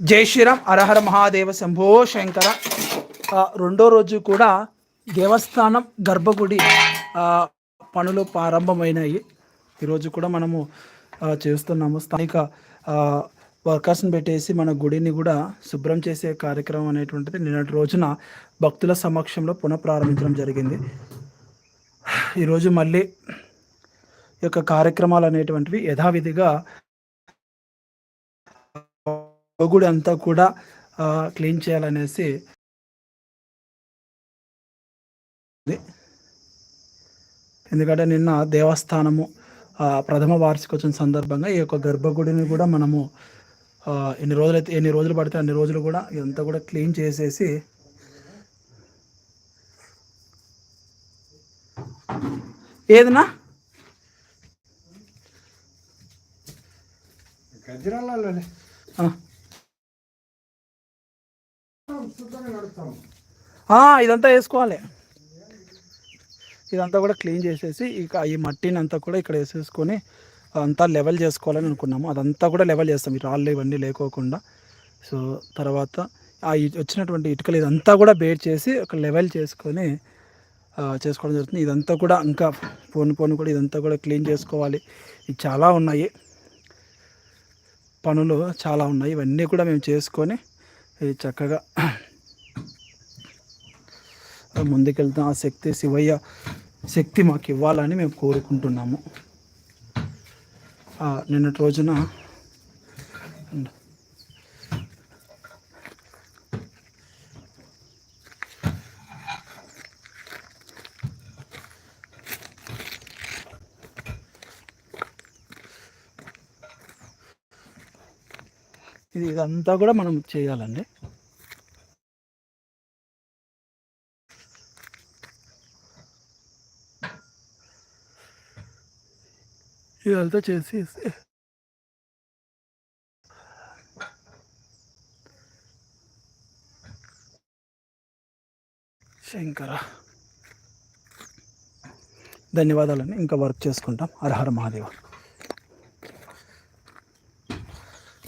జై శ్రీరామ్ అరహర మహాదేవ శంభో శంకర. రెండో రోజు కూడా దేవస్థానం గర్భగుడి పనులు ప్రారంభమైనాయి. ఈరోజు కూడా మనము చేస్తున్నాము. స్థానిక వర్కర్స్ని పెట్టేసి మన గుడిని కూడా శుభ్రం చేసే కార్యక్రమం అనేటువంటిది నిన్నటి రోజున భక్తుల సమక్షంలో పునఃప్రారంభించడం జరిగింది. ఈరోజు మళ్ళీ ఈ యొక్క కార్యక్రమాలు అనేటువంటివి యథావిధిగా గుడి అంతా కూడా క్లీన్ చేయాలనేసి. ఎందుకంటే నిన్న దేవస్థానము ప్రథమ వార్షికోత్సవం సందర్భంగా ఈ యొక్క గర్భగుడిని కూడా మనము ఎన్ని రోజులైతే ఎన్ని రోజులు పడితే అన్ని రోజులు కూడా ఇదంతా కూడా క్లీన్ చేసేసి ఏదన్నా గజరాలలో ఇదంతా వేసుకోవాలి. ఇదంతా కూడా క్లీన్ చేసేసి ఇక ఈ మట్టిని అంతా కూడా ఇక్కడ వేసేసుకొని అంతా లెవెల్ చేసుకోవాలని అనుకున్నాము. అదంతా కూడా లెవెల్ చేస్తాం. ఈ రాళ్ళు ఇవన్నీ లేకోకుండా. సో తర్వాత ఆ వచ్చినటువంటి ఇటుకలు ఇదంతా కూడా బేర్ చేసి ఒక లెవెల్ చేసుకొని చేసుకోవడం జరుగుతుంది. ఇదంతా కూడా ఇంకా పోను పోను కూడా ఇదంతా కూడా క్లీన్ చేసుకోవాలి. ఇది చాలా ఉన్నాయి. పనులు చాలా ఉన్నాయి. ఇవన్నీ కూడా మేము చేసుకొని ఇది చక్కగా ముందుకెళ్తాం. ఆ శక్తి శివయ్య శక్తి మాకు ఇవ్వాలని మేము కోరుకుంటున్నాము. నిన్నటి రోజున ఇది ఇదంతా కూడా మనం చేయాలండి. ఇదంతా చేసి శంకర. ధన్యవాదాలండి. ఇంకా వర్క్ చేసుకుంటాం. హరహర మహాదేవ.